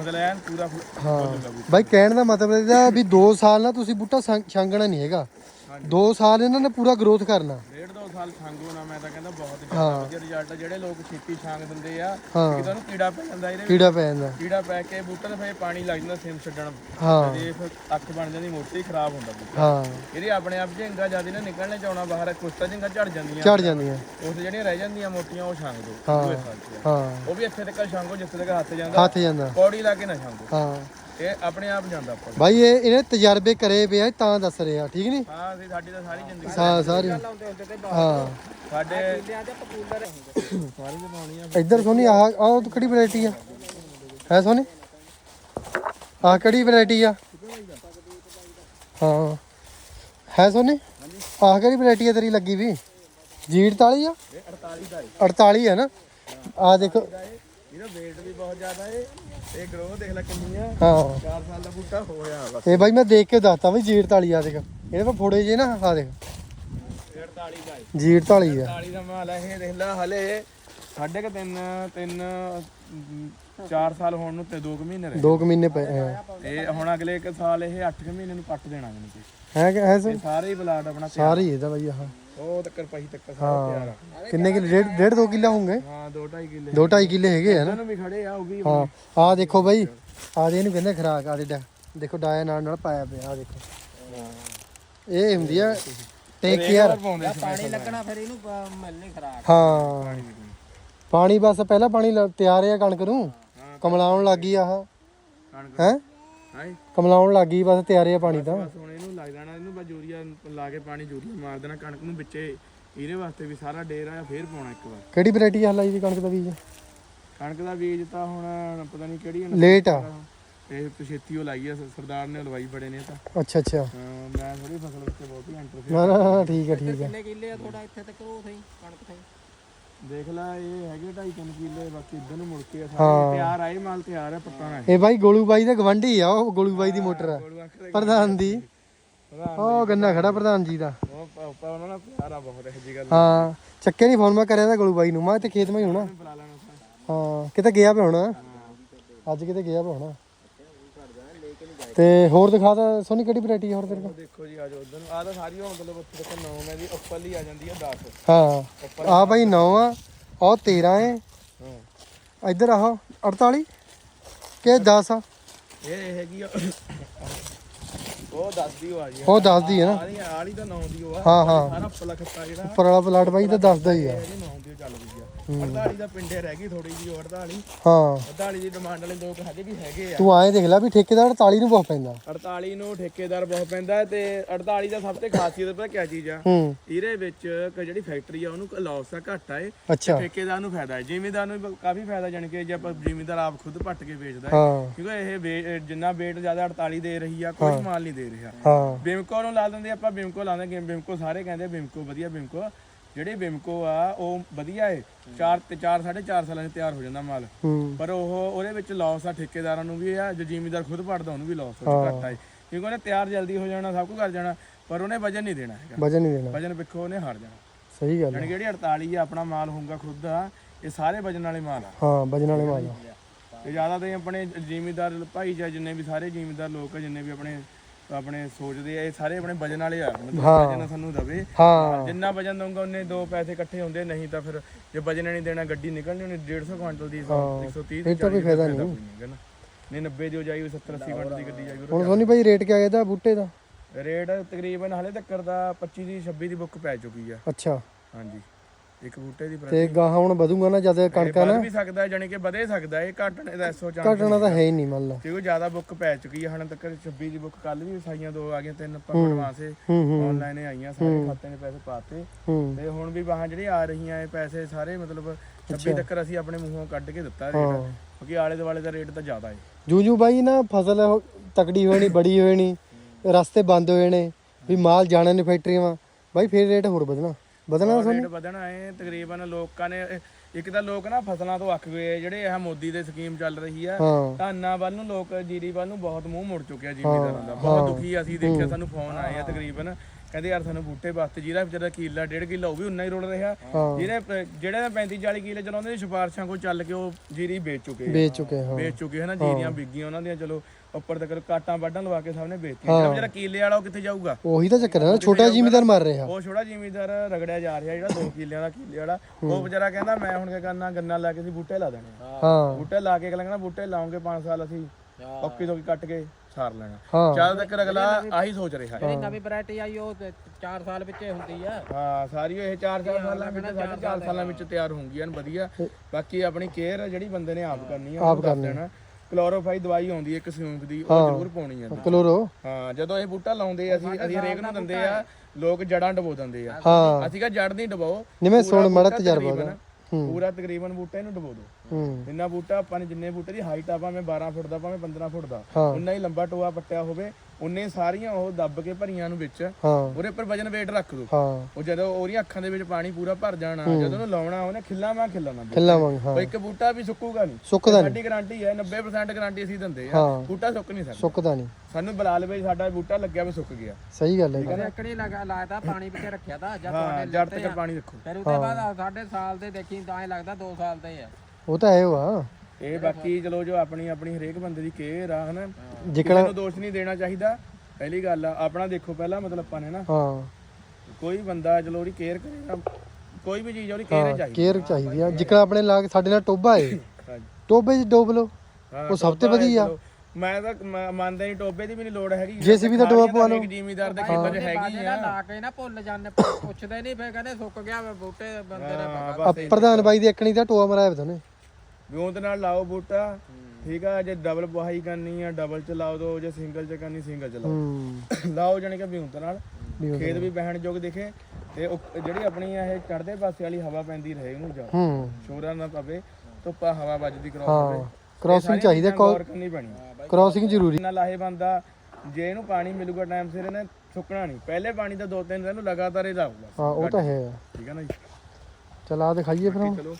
ਮਤਲਬ ਐਨ ਪੂਰਾ ਫੁੱਲ- ਹਾਂ। ਬਾਈ ਕਹਿਣ ਦਾ ਮਤਲਬ ਇਹਦਾ ਵੀ 2 ਸਾਲ ਨਾ ਤੁਸੀਂ ਬੂਟਾ ਛਾਂਗਣਾ ਨਹੀਂ ਹੈਗਾ। 2 ਸਾਲ ਇਹਨਾਂ ਨੇ ਪੂਰਾ ਗਰੋਥ ਕਰਨਾ। ਡੇਢ ਸਾਲ ਛਾਂਗੋ ਨਾ ਮੈਂ ਤਾਂ ਕਹਿੰਦਾ ਬਹੁਤ ਜ਼ਿਆਦਾ ਵਧੀਆ ਰਿਜ਼ਲਟ ਜਿਹੜੇ ਲੋਕ ਛੇਤੀ ਛਾਂਗ ਦਿੰਦੇ ਆ ਹਾਂ। ਕਿ ਤੁਹਾਨੂੰ ਕੀੜਾ ਪੈ ਜਾਂਦਾ ਇਹਦੇ ਕੀੜਾ ਪੈ ਜਾਂਦਾ। ਕੀੜਾ ਪੈ ਕੇ ਬੂਟੇ ਤੇ ਫਿਰ ਪਾਣੀ ਲੱਗ ਜਾਂਦਾ ਸਿਮ ਛੱਡਣ। ਹਾਂ। ਤੇ ਫਿਰ ਅੱਖ ਬਣ ਜਾਂਦੀ ਮੋਟੀ ਖਰਾਬ ਹੁੰਦਾ ਬੂਟਾ। ਹਾਂ। ਇਹਦੇ ਆਪਣੇ ਆਪ ਝਿੰਗਾ ਜ਼ਿਆਦਾ ਨਾ ਨਿਕਲਣੇ ਚਾਉਣਾ ਬਾਹਰ ਕੁਸਤਾ ਝਿੰਗਾ ਝੜ ਜਾਂਦੀਆਂ। ਝੜ ਜਾਂਦੀਆਂ। ਉਸ ਜਿਹੜੀਆਂ ਰਹਿ ਜਾਂਦੀਆਂ ਮੋਟੀਆਂ ਉਹ ਛਾਂਗ ਦੋ। ਹਾਂ। ਉਹ ਵੀ ਇੱਥੇ ਤੱਕ ਛਾਂਗੋ ਜਿੱਥੇ ਤੱਕ ਹੱਥ ਜਾਂਦਾ। ਹੱਥ ਜਾਂਦਾ। ਪੌੜੀ ਲਾ ਕੇ ਨਾ ਛਾਂਗੋ। ਹਾਂ। ਇਹ ਆਪਣੇ ਆਪ ਜਾਂਦਾ ਆਪਾਂ ਬਾਈ ਇਹ ਇਹਨੇ ਤਜਰਬੇ ਕਰੇ ਪਏ ਆ ਤਾਂ ਦੱਸ ਰਿਹਾ ਠੀਕ ਨਹੀਂ? ਹਾਂ ਅਸੀਂ ਸਾਡੀ ਤਾਂ ਸਾਰੀ ਜ਼ਿੰਦਗੀ ਹਾਂ ਸਾਰੀ। ਲਾਉਂਦੇ ਹੁੰਦੇ ਤੇ ਹਾਂ। ਸਾਡੇ ਕਿੱਲਿਆਂ ਦੇ ਪਪੂਲਰ ਸਾਰੀ ਤੇ ਪਾਉਣੀ ਆ ਇੱਧਰ ਸੋਨੀ ਆਹ ਆਹ ਤਾਂ ਕਿਹੜੀ ਵੈਰਾਈਟੀ ਆ? ਹੈ ਸੋਨੀ? ਆਹ ਕਿਹੜੀ ਵੈਰਾਈਟੀ ਆ? ਹਾਂ। ਹੈ ਸੋਨੀ? ਆਹ ਕਿਹੜੀ ਵੈਰਾਈਟੀ ਆ ਤੇਰੀ ਲੱਗੀ ਵੀ? ਜੀ 48 ਆ? 48 ਦਾ ਹੈ 48 ਹੈ ਨਾ? ਆ ਦੇਖੋ। ਇਹਦਾ weight ਵੀ ਬਹੁਤ ਜ਼ਿਆਦਾ ਹੈ ਤੇ ਗਰੋਥ ਦੇਖ ਲੈ ਕਿੰਨੀ ਆ ਹਾਂ। 4 ਸਾਲ ਦਾ ਬੂਟਾ ਹੋਇਆ ਬਸ। ਇਹ ਬਾਈ ਮੈਂ ਦੇਖ ਕੇ ਦੱਸਤਾ ਵੀ ਜੀ 48 ਆ ਦੇਖ। ਇਹਦੇ ਪਰ ਫੋੜੇ ਜੇ ਨਾ ਆ ਦੇਖ। ਇਹ 48 ਦਾ ਹੈ ਜੀ 48 ਆ। 48 ਦਾ ਮਾਲ ਹੈ ਇਹ ਦੇਖ ਲੈ ਹਲੇ। ਸਾਢੇ ਕੁ ਤਿੰਨ ਤਿੰਨ 4 ਸਾਲ ਹੋਣ ਨੂੰ ਤੇ 2 ਮਹੀਨੇ ਰਹੇ 2 ਮਹੀਨੇ ਪਏ ਆ ਇਹ ਹੁਣ ਅਗਲੇ ਇੱਕ ਸਾਲ ਇਹ 8 ਮਹੀਨੇ ਨੂੰ ਪੱਟ ਦੇਣਾ ਤੇ ਹੈ ਕਿ ਹੈ ਸਾਰੇ? ਹੀ ਬਲਾਡ ਆਪਣਾ ਸਾਰੇ ਹੀ ਇਹਦਾ ਬਾਈ ਆਹ। ਉਹ ਤੱਕਰ ਪਹੀ ਤੱਕ ਸਾਰਾ ਤਿਆਰ ਆ। ਕਿੰਨੇ ਕਿ ਡੇਢ ਡੇਢ 2 ਕਿੱਲਾ ਹੋਣਗੇ? ਹਾਂ 2 2.5 ਕਿੱਲੇ। 2 2.5 ਕਿੱਲੇ ਹੈਗੇ ਆ ਨਾ? ਇਹਨਾਂ ਨੂੰ ਵੀ ਖੜੇ ਆ ਉਹ ਵੀ ਹਾਂ। ਆ ਦੇਖੋ ਬਾਈ ਆ ਦੇ ਇਹਨੂੰ ਕਹਿੰਦੇ ਖਰਾਕ ਆ ਦੇ ਡਾ ਦੇਖੋ ਡਾਇਆ ਨਾਲ ਨਾਲ ਪਾਇਆ ਪਿਆ ਆ ਦੇਖੋ। ਇਹ ਹੁੰਦੀ ਆ ਟੇਕ ਕੇਅਰ। ਪਾਉਂਦੇ ਪਾਣੀ ਲੱਗਣਾ ਫਿਰ ਇਹਨੂੰ ਪ- ਮਿਲਣੀ ਖਰਾਕ। ਹਾਂ। ਪਾਣੀ ਬਸ ਪਹਿਲਾਂ ਪਾਣੀ ਲ- ਤਿਆਰ ਆ ਕਣਕ ਨੂੰ। ਕਮਲਾਉਣ ਲੱਗੀ ਆਹ। ਕਣਕ ਹੈ? ਕਮਲਾਉਣ ਲੱਗੀ ਬਸ ਤਿਆਰ ਆ ਪਾਣੀ ਤਾਂ। ਬਸ ਹੁਣ ਇਹਨੂੰ ਲੱਗ ਜਾਣਾ ਇਹਨੂੰ ਬਸ ਯੂਰੀਆ ਲਾ ਕੇ ਪਾਣੀ ਯੂਰੀਆ ਮਾਰ ਦੇਣਾ ਕਣਕ ਨੂੰ ਵਿੱਚੇ। ਇਹਦੇ ਵਾਸਤੇ ਵੀ ਸਾਰਾ ਡੇਰਾ ਆ ਫੇਰ ਪਾਉਣਾ ਇੱਕ ਵਾਰ। ਕਿਹੜੀ ਵੈਰਾਈਟੀ ਆ ਲਾਈ ਦੀ ਕਣਕ ਦਾ ਬੀਜ? ਕਣਕ ਦਾ ਬੀਜ ਤਾਂ ਹੁਣ ਪਤਾ ਨਹੀਂ ਕਿਹੜੀ ਹੈ ਲੇਟ ਆ। ਇਹ ਪਛੇਤੀ ਉਹ ਲਾਈ ਆ ਸਰਦਾਰ ਨੇ ਲਵਾਈ ਬੜੇ ਨੇ ਤਾਂ। ਅੱਛਾ ਅੱਛਾ। ਹਾਂ, ਮੈਂ ਥੋੜੀ ਫਸਲ ਵਿੱਚ ਬਹੁਤ ਹੀ ਇੰਟਰਫੇਅਰ ਨਾ ਨਾ ਨਾ, ਠੀਕ ਆ ਠੀਕ ਆ। ਕਿੰਨੇ ਕਿੱਲੇ ਆ ਥੋੜਾ ਇੱਥੇ ਤੱਕ ਉਹ ਸਹੀ ਕਣਕ ਸਹੀ? ਦੇਖ ਲੈ ਇਹ ਹੈਗੇ 2.5 ਕਿੱਲੇ ਬਾਕੀ ਇੱਧਰ ਨੂੰ ਮੁੜ ਕੇ ਆ ਸਾਰੇ। ਤਿਆਰ ਆਏ ਮਾਲ ਤਿਆਰ ਆ ਪੱਤਾ ਨਾ ਇਹ। ਬਾਈ ਗੋਲੂ ਬਾਈ ਦਾ ਗਵੰਡੀ ਆ ਉਹ ਗੋਲੂ ਬਾਈ ਦੀ ਮੋਟਰ ਆ। ਪ੍ਰਧਾਨ ਦੀ। ਉਹ ਗੰਨਾ ਖੜਾ ਪ੍ਰਧਾਨ ਜੀ ਦਾ। ਉਹ ਪ- ਪ- ਉਹਨਾਂ ਨਾਲ ਪਿਆਰ ਆ ਬਹੁਤ ਇਹ ਜੀ ਗੱਲ। ਹਾਂ ਚੱਕੇ ਨਹੀਂ ਫੋਨ ਮੈਂ ਕਰਿਆ ਤਾਂ ਗੋਲੂ ਬਾਈ ਨੂੰ। ਮੈਂ ਤੇ ਖੇਤ ਮੈਂ ਹੀ ਹੋਣਾ। ਹਾਂ ਕਿਤੇ ਗਿਆ ਪਿਆ ਹੋਣਾ? ਅੱਜ ਕਿਤੇ ਗਿਆ ਪਿਆ ਹੋਣਾ। ਤੇ ਹੋਰ ਦਿਖਾ ਤਾਂ ਸੋਨੀ ਕਿਹੜੀ ਵੈਰਾਈਟੀ ਹੋਰ ਤੇਰੇ ਕੋਲ? ਦੇਖੋ ਜੀ ਆਜੋ ਉਧਰ ਆ ਤਾਂ ਸਾਰੀ ਹੁਣ ਮਤਲਬ ਉੱਥੇ ਤੱਕ 9 ਮੈਂ ਦੀ ਉੱਪਰ ਹੀ ਆ ਜਾਂਦੀ ਆ 10 ਹਾਂ ਆ ਬਾਈ 9 ਆ ਉਹ 13 ਹੈ। ਹਾਂ। ਇੱਧਰ ਆਹ 48 ਕਿ 10 ਆ? ਇਹ ਹੈਗੀ ਆ। ਉਹ 10 ਦੀ ਆ ਜੀ ਉਹ 10 ਦੀ ਹੈ ਨਾ? ਆਲੀ ਤਾਂ 9 ਦੀ ਉਹ ਆ। ਹਾਂ ਹਾਂ। ਸਾਰਾ ਪੱਲਾ ਖੱਤਾ ਜਿਹੜਾ। ਉੱਪਰ ਵਾਲਾ ਪਲਾਟ ਬਾਈ ਤਾਂ 10 ਦਾ ਹੀ ਆ। ਇਹਦੀ 9 ਦੀ ਚੱਲ ਰਹੀ ਆ। 48 ਦਾ ਪਿੰਡੇ ਰਹਿ ਗਈ ਥੋੜੀ ਜੀ 48 ਹਾਂ। 48 ਦੀ ਡਿਮਾਂਡ ਵਾਲੇ ਲੋਕ ਹਜੇ ਵੀ ਹੈਗੇ ਆ। ਤੂੰ ਆਏ ਦੇਖ ਲੈ ਵੀ ਠੇਕੇਦਾਰ 48 ਨੂੰ ਬਹੁਤ ਪੈਂਦਾ। 48 ਨੂੰ ਠੇਕੇਦਾਰ ਬਹੁਤ ਪੈਂਦਾ ਤੇ 48 ਦਾ ਸਭ ਤੋਂ ਖਾਸੀਅਤ ਪਤਾ ਕੀ ਚੀਜ਼ ਆ? ਹੂੰ। ਇਹਦੇ ਵਿੱਚ ਇੱਕ ਜਿਹੜੀ ਫੈਕਟਰੀ ਆ ਉਹਨੂੰ ਲਾਸ ਆ ਘੱਟ ਆ ਇਹ। ਅੱਛਾ। ਠੇਕੇਦਾਰ ਨੂੰ ਫਾਇਦਾ ਹੈ। ਜ਼ਿਮੀਦਾਰ ਨੂੰ ਵੀ ਕਾਫੀ ਫਾਇਦਾ ਜਾਣੀ ਕਿ ਜੇ ਆਪਾਂ ਜ਼ਿਮੀਦਾਰ ਆਪ ਖੁਦ ਪੱਟ ਕੇ ਵੇਚਦਾ ਹੈ। ਹਾਂ। ਕਿਉਂਕਿ ਇਹ ਵੇ- ਜਿੰਨਾ weight ਜ਼ਿਆਦਾ 48 ਦੇ ਰਹੀ ਆ ਕੋਈ ਮਾਲ ਨਹੀਂ ਦੇ ਰਿਹਾ। ਹਾਂ। ਬਿਮਕੋ ਨੂੰ ਲਾ ਦਿੰਦੇ ਆਪਾਂ ਬਿਮਕੋ ਲਾਉਂਦੇ ਕਿ ਬਿਮਕੋ ਸਾਰੇ ਕਹਿੰਦੇ ਬਿਮਕੋ ਵਧੀਆ ਬਿਮਕੋ ਜਿਹੜੀ ਵਿਮਕੋ ਆ ਉਹ ਵਧੀਆ ਏ। 4 ਤੇ 4 4.5 ਸਾਲਾਂ 'ਚ ਤਿਆਰ ਹੋ ਜਾਂਦਾ ਮਾਲ। ਹੂੰ। ਪਰ ਉਹ ਉਹਦੇ ਵਿੱਚ ਲਾਸ ਆ ਠੇਕੇਦਾਰਾਂ ਨੂੰ ਵੀ ਆ ਜੇ ਜ਼ਿਮੀਦਾਰ ਖੁਦ ਭਰਦਾ ਉਹਨੂੰ ਵੀ ਲਾਸ ਘੱਟ ਆ ਏ। ਕਿਉਂਕਿ ਉਹਨੇ ਤਿਆਰ ਜਲਦੀ ਹੋ ਜਾਣਾ ਸਭ ਕੁਝ ਕਰ ਜਾਣਾ ਪਰ ਉਹਨੇ ਵਜਨ ਨਹੀਂ ਦੇਣਾ ਹੈਗਾ। ਵਜਨ ਨਹੀਂ ਦੇਣਾ। ਵਜਨ ਪਿੱਛੋਂ ਉਹਨੇ ਹਾਰ ਜਾਣਾ। ਸਹੀ ਗੱਲ ਯਾਨੀ ਹੈ ਕਿ ਜਿਹੜੀ 48 ਆ ਆਪਣਾ ਮਾਲ ਹੋਊਗਾ ਖੁਦ ਆ ਇਹ ਸਾਰੇ ਵਜਨ ਵਾਲੇ ਮਾਲ ਆ। ਹਾਂ ਵਜਨ ਵਾਲੇ ਮਾਲ ਆ। ਤੇ ਜ਼ਿਆਦਾ ਤੇ ਆਪਣੇ ਜ਼ਿਮੀਦਾਰ ਭਾਈ ਜਾਂ ਜਿੰਨੇ ਵੀ ਸਾਰੇ ਜ਼ਿਮੀਦਾਰ ਲੋਕ ਆ ਜਿੰਨੇ ਵੀ ਆਪਣੇ ਆਪਣੇ ਸੋਚਦੇ ਆ ਇਹ ਸਾਰੇ ਆਪਣੇ ਵਜਨ ਵਾਲੇ ਆ। ਮਤਲਬ ਵਜਨ ਸਾਨੂੰ ਦਵੇ। ਹਾਂ। ਜਿੰਨਾ ਵਜਨ ਦਊਗਾ ਉਹਨੇ ਦੋ ਪੈਸੇ ਇਕੱਠੇ ਹੁੰਦੇ ਨਹੀਂ ਤਾਂ ਫਿਰ ਜੇ ਵਜਨ ਨਹੀਂ ਦੇਣਾ ਗੱਡੀ ਨਿਕਲਣੀ ਉਹਨੇ 150 ਕੁਇੰਟਲ ਦੀ 130 ਫਿਰ ਤਾਂ ਕੋਈ ਫਾਇਦਾ ਨਹੀਂ। ਨਹੀਂ 90 ਦੀ ਹੋ ਜਾਈ 70 80 ਕੁਇੰਟਲ ਦੀ ਗੱਡੀ ਜਾਈ ਹੁਣ ਸੋਨੀ ਭਾਈ ਰੇਟ ਕਿਆ ਇਹਦਾ ਬੂਟੇ ਦਾ? ਰੇਟ ਤਕਰੀਬਨ ਹਲੇ ਤੱਕ ਦਾ 25 ਦੀ 26 ਦੀ ਬੁੱਕ ਪੈ ਚੁੱਕੀ ਆ। ਅੱਛਾ। ਹਾਂਜੀ। ਇੱਕ ਬੂਟੇ ਦੀ ਤੇ ਗਾਹਾਂ ਹੁਣ ਵਧੂਗਾ ਨਾ ਜਦ ਕਣਕਾਂ ਵੱਧ ਵੀ ਸਕਦਾ ਜਾਣੀ ਕਿ ਵਧੇ ਸਕਦਾ ਇਹ ਘਟਣੇ ਦਾ ਐਸੋ ਚਾਂਸ ਘਟਣਾ ਤਾਂ ਹੈ ਹੀ ਨਹੀਂ ਮੰਨ ਲਾ ਕਿਉਂਕਿ ਜ਼ਿਆਦਾ ਬੁੱਕ ਪੈ ਚੁੱਕੀ ਹੈ ਹਣ ਤੱਕ 26 ਦੀ ਬੁੱਕ ਕੱਲ ਵੀ ਸਾਈਆਂ ਦੋ ਆ ਗਈਆਂ ਤਿੰਨ ਆਪਾਂ ਹੂੰ। ਆਨਲਾਈਨ ਆਈਆਂ ਸਾਰੇ ਖਾਤੇ ਨੇ ਪੈਸੇ ਪਾਤੇ। ਤੇ ਹੁਣ ਵੀ ਬਾਹਾਂ ਜਿਹੜੀ ਆ ਰਹੀਆਂ ਇਹ ਪੈਸੇ ਸਾਰੇ ਮਤਲਬ 26 ਤੱਕ ਅਸੀਂ ਆਪਣੇ ਮੂੰਹੋਂ ਕੱਢ ਕੇ ਦਿੱਤਾ ਰੇਟ। ਕਿਉਂਕਿ ਆਲੇ ਦੁਆਲੇ ਦਾ ਰੇਟ ਤਾਂ ਜ਼ਿਆਦਾ ਹੈ। ਜੂ ਜੂ ਬਾਈ ਨਾ ਫਸਲ ਤਕੜੀ ਹੋਣੀ ਬੜੀ ਹੋਣੀ ਰਸਤੇ ਬੰਦ ਹੋਏ ਨੇ ਵੀ ਮਾਲ ਜਾਣਾ ਨੇ ਫੈਕਟਰੀਆਂ ਵਾ। ਬਾਈ ਫੇਰ ਰੇਟ ਹੋਰ ਵਧਣਾ। ਵਧਣਾ ਰੇਟ ਵਧਣਾ ਹੈ ਤਕਰੀਬਨ ਲੋਕਾਂ ਨੇ ਇੱਕ ਤਾਂ ਲੋਕ ਨਾ ਫਸਲਾਂ ਤੋਂ ਅੱਕ ਗਏ ਜਿਹੜੇ ਇਹ ਮੋਦੀ ਦੇ ਸਕੀਮ ਚੱਲ ਰਹੀ ਆ ਹਾਂ। ਧਾਨਾਂ ਵੱਲ ਨੂੰ ਲੋਕ ਜੀਰੀ ਵੱਲ ਨੂੰ ਬਹੁਤ ਮੂੰਹ ਮੁੜ ਚੁੱਕਿਆ ਜ਼ਿਮੀਦਾਰਾਂ ਦਾ। ਬਹੁਤ ਦੁਖੀ ਅਸੀਂ ਦੇਖਿਆ ਸਾਨੂੰ ਫੋਨ ਆਏ ਆ ਤਕਰੀਬਨ ਕਹਿੰਦੇ ਯਾਰ ਸਾਨੂੰ ਬੂਟੇ ਵਾਸਤੇ ਜਿਹਦਾ ਵਿਚਾਰਾ ਕਿੱਲਾ ਡੇਢ ਕਿੱਲਾ ਉਹ ਵੀ ਉਨਾ ਹੀ ਰੁੜ ਰਿਹਾ। ਜਿਹੜੇ ਪ- ਜਿਹੜੇ ਦਾ 35 40 ਕਿੱਲੇ ਚਲਾਉਂਦੇ ਨੇ ਸਿਫਾਰਸ਼ਾਂ ਕੋਲ ਚੱਲ ਕੇ ਉਹ ਜੀਰੀ ਵੇਚ ਚੁੱਕੇ ਆ। ਵੇਚ ਚੁੱਕੇ ਹਾਂ। ਵੇਚ ਚੁੱਕੇ ਹਨ ਜੀਰੀਆਂ ਵਿਗੀਆਂ ਉਹਨਾਂ ਦੀਆਂ ਚਲੋ। ਉੱਪਰ ਤੱਕ ਕਾਟਾਂ ਵੱਢਣ ਲਵਾ ਕੇ ਸਭ ਨੇ ਵੇਚਤੀਆਂ ਜਿਹੜਾ ਵਿਚਾਰਾ ਕੀਲੇ ਵਾਲਾ ਉਹ ਕਿੱਥੇ ਜਾਊਗਾ? ਉਹੀ ਤਾਂ ਚੱਕਰ ਹੈ ਨਾ ਛੋਟਾ ਜ਼ਿਮੀਦਾਰ ਮਰ ਰਿਹਾ। ਉਹ ਛੋੜਾ ਜ਼ਿਮੀਦਾਰ ਰਗੜਿਆ ਜਾ ਰਿਹਾ ਜਿਹੜਾ 2 ਕਿੱਲਿਆਂ ਦਾ ਕੀਲੇ ਵਾਲਾ। ਉਹ ਵਿਚਾਰਾ ਕਹਿੰਦਾ ਮੈਂ ਹੁਣ ਕੀ ਕਰਨਾ ਗੰਨਾ ਲਾ ਕੇ ਅਸੀਂ ਬੂਟੇ ਲਾ ਦੇਣੇ। ਹਾਂ। ਬੂਟੇ ਲਾ ਕੇ ਕਹਿੰਦਾ ਬੂਟੇ ਲਾਉਂਗੇ 5 ਸਾਲ ਅਸੀਂ। ਔਕੀ ਤੋਂ ਕੱਟ ਕੇ ਸਾਰ ਲੈਣਾ। ਚੱਲ ਤੱਕ ਅਗਲਾ ਆਹੀ ਸੋਚ ਰਿਹਾ ਹੈ। ਜਿਹੜੀ ਨਵੀਂ ਵੈਰਾਈਟੀ ਆਈ ਉਹ 4 ਸਾਲ ਵਿੱਚ ਹੀ ਹੁੰਦੀ ਆ। ਹਾਂ ਸਾਰੀ ਇਹ 4-4 ਸਾਲਾਂ ਵਿੱਚ ਸਾਢੇ ਚਾਰ ਸਾਲਾਂ ਵਿੱਚ ਤਿਆਰ ਹੋਣਗੀਆਂ ਵਧੀਆ। ਬਾਕੀ ਆਪਣੀ ਕੇਅਰ ਜਿਹੜੀ ਬੰਦੇ ਨੇ ਆਪ ਕਰਨੀ ਆ ਆਪ ਕਰਨੀ ਦੇਣਾ। ਕਲੋਰੋਫਾਈ ਦਵਾਈ ਆਉਂਦੀ ਹੈ ਇੱਕ ਸਿਉਂਕ ਦੀ ਉਹ ਜ਼ਰੂਰ ਪਾਉਣੀ ਹੈ ਕਲੋਰੋ? ਹਾਂ ਜਦੋਂ ਇਹ ਬੂਟਾ ਲਾਉਂਦੇ ਆ ਅਸੀਂ ਅਸੀਂ ਹਰੇਕ ਨੂੰ ਦਿੰਦੇ ਆ ਲੋਕ ਜੜਾਂ ਡਬੋ ਦਿੰਦੇ ਆ। ਹਾਂ। ਅਸੀਂ ਕਹ ਜੜ ਨਹੀਂ ਡਬਾਓ ਨਿਵੇਂ ਪੂਰਾ ਸੁਣ ਮੜਾ ਤਜਰਬਾ ਦਾ ਪੂਰਾ ਤਕਰੀਬਨ ਬੂਟਾ ਇਹਨੂੰ ਡਬੋ ਦਿਓ। ਹੂੰ। ਜਿੰਨਾ ਬੂਟਾ ਆਪਾਂ ਨੇ ਜਿੰਨੇ ਬੂਟੇ ਦੀ ਹਾਈਟ ਆ ਭਾਵੇਂ 12 ਫੁੱਟ ਦਾ ਭਾਵੇਂ 15 ਫੁੱਟ ਦਾ ਹਾਂ। ਉਨਾ ਹੀ ਲੰਬਾ ਟੋਆ ਪੱਟਿਆ ਹੋਵੇ ਉਨੇ ਸਾਰੀਆਂ ਉਹ ਦੱਬ ਕੇ ਭਰੀਆਂ ਨੂੰ ਵਿੱਚ ਹਾਂ। ਉਹਦੇ ਉੱਪਰ ਵਜਨ weight ਰੱਖ ਦੋ। ਹਾਂ। ਉਹ ਜਦੋਂ ਉਹਦੀਆਂ ਅੱਖਾਂ ਦੇ ਵਿੱਚ ਪਾਣੀ ਪੂਰਾ ਭਰ ਜਾਣਾ ਜਦੋਂ ਉਹਨੂੰ ਲਾਉਣਾ ਉਹਨੇ ਖਿੱਲਾ ਮਾ ਖਿੱਲਣਾ ਖਿੱਲਾ ਵਾਂਗ ਹਾਂ। ਇੱਕ ਬੂਟਾ ਵੀ ਸੁੱਕੂਗਾ ਨਹੀਂ। ਸੁੱਕਦਾ ਨਹੀਂ। ਸਾਡੀ ਗਾਰੰਟੀ ਹੈ 90% ਗਾਰੰਟੀ ਅਸੀਂ ਦਿੰਦੇ ਆ। ਹਾਂ। ਬੂਟਾ ਸੁੱਕ ਨਹੀਂ ਸਕਦਾ। ਸੁੱਕਦਾ ਨਹੀਂ। ਸਾਨੂੰ ਬੁਲਾ ਲਵੇ ਸਾਡਾ ਬੂਟਾ ਲੱਗਿਆ ਵੀ ਸੁੱਕ ਗਿਆ। ਸਹੀ ਗੱਲ ਹੈ ਜੀ। ਲੱਕੜੀ ਲਗਾ ਲਾਇਆ ਪਾਣੀ ਵਿੱਚ ਰੱਖਿਆ ਤਾਂ ਜਦ ਤੁਹਾਡੇ ਜੜ ਤੱਕ ਪਾਣੀ ਰੱਖੋ। ਫਿਰ ਉਹਦੇ ਬਾਅਦ ਸਾਡੇ ਸਾਲ ਦੇ ਦੇਖੀ ਤਾਂ ਐ ਲੱਗਦਾ 2 ਸਾਲ ਦੇ ਆ। ਉਹ ਤਾਂ ਹੈ ਵਾ ਇਹ ਬਾਕੀ ਚਲੋ ਜੋ ਆਪਣੀ ਆਪਣੀ ਹਰੇਕ ਬੰਦੇ ਦੀ ਕੇਅਰ ਆ ਹਨਾ। ਜਿਕਣਾ ਨੂੰ ਦੋਸ਼ ਨਹੀਂ ਦੇਣਾ ਚਾਹੀਦਾ ਪਹਿਲੀ ਗੱਲ ਆ ਆਪਣਾ ਦੇਖੋ ਪਹਿਲਾਂ ਮਤਲਬ ਆਪਾਂ ਨੇ ਨਾ। ਹਾਂ। ਕੋਈ ਬੰਦਾ ਚਲੋ ਉਹਦੀ ਕੇਅਰ ਕਰੇਗਾ ਕੋਈ ਵੀ ਚੀਜ਼ ਆ ਉਹਦੀ ਕੇਅਰ ਚਾਹੀਦੀ ਕੇਅਰ ਚਾਹੀਦੀ ਆ। ਜਿਕਣਾ ਆਪਣੇ ਲਾਗ ਸਾਡੇ ਨਾਲ ਟੋਬਾ ਏ। ਹਾਂਜੀ। ਟੋਬੇ 'ਚ ਡੋਬ ਲਓ। ਹਾਂ, ਉਹ ਸਭ ਤੋਂ ਟੋਭਾ ਹੈ ਵਧੀਆ। ਚਲੋ। ਮੈਂ ਤਾਂ ਮ- ਮੰਨਦਾ ਨਹੀਂ ਟੋਬੇ ਦੀ ਵੀ ਨਹੀਂ ਲੋੜ ਹੈਗੀ। JCB ਦਾ ਟੋਭਾ ਪਵਾ ਲਓ। ਜ਼ਿਮੀਦਾਰ ਦੇ ਖੇਤਾਂ 'ਚ ਹੈਗੀ ਨਾ ਆ। ਲਾ ਕੇ ਨਾ ਭੁੱਲ ਜਾਂਦੇ ਪੁੱਛਦੇ ਨਹੀਂ ਫਿਰ ਕਹਿੰਦੇ ਸੁੱਕ ਗਿਆ ਵਾ ਬੂਟੇ ਬੰਦੇ ਨੇ ਹਾਂ, ਆ ਪ੍ਰਧਾਨ ਬਾਈ ਦੀ ਇੱਕਣੀ ਦਾ ਟੋਆ ਮਰਾਇਆ ਬਤਾ ਨੇ ਵਿਉਂਤ ਨਾਲ ਲਾਓ ਬੂਟਾ। ਠੀਕ ਆ ਜੇ ਡਬਲ ਪਹਾਈ ਕਰਨੀ ਆ ਡਬਲ ਚ ਲਾਓ ਦੋ ਜੇ ਸਿੰਗਲ ਚ ਕਰਨੀ ਸਿੰਗਲ ਚ ਲਾਓ। ਲਾਓ ਜਾਣੀ ਕਿ ਵਿਉਂਤ ਨਾਲ। ਖੇਤ ਵੀ ਬਹਿਣ ਯੋਗ ਦਿਖੇ ਤੇ ਜਿਹੜੀ ਆਪਣੀ ਇਹ ਚੜਦੇ ਪਾਸੇ ਵਾਲੀ ਹਵਾ ਪੈਂਦੀ ਰਹੇ ਉਹਨੂੰ ਜਾ ਸ਼ੋਰਾ ਨਾ ਪਵੇ ਧੁੱਪਾ ਹਵਾ ਵੱਜਦੀ ਕਰਾਉ ਹਾਂ ਕ੍ਰਾਸਿੰਗ ਚਾਹੀਦਾ ਗੌਰ ਕਰਨੀ ਪੈਣੀ। ਕ੍ਰਾਸਿੰਗ ਜ਼ਰੂਰੀ। ਨਾ ਲਾਹੇ ਬੰਦਾ ਜੇ ਇਹਨੂੰ ਪਾਣੀ ਮਿਲੂਗਾ ਟਾਈਮ ਸਿਰ ਇਹਨੇ ਸੁੱਕਣਾ ਨਹੀਂ। ਪਹਿਲੇ ਪਾਣੀ ਦਾ ਦੋ ਤਿੰਨ ਦਿਨ ਲਗਾਤਾਰ ਹੀ ਲਾਊਗਾ ਹਾਂ ਉਹ ਤਾਂ ਹੈ। ਠੀਕ ਹੈ ਨਾ ਜੀ? ਚਲ ਦਿਖਾਈਏ ਫਿਰ ਚਲੋ।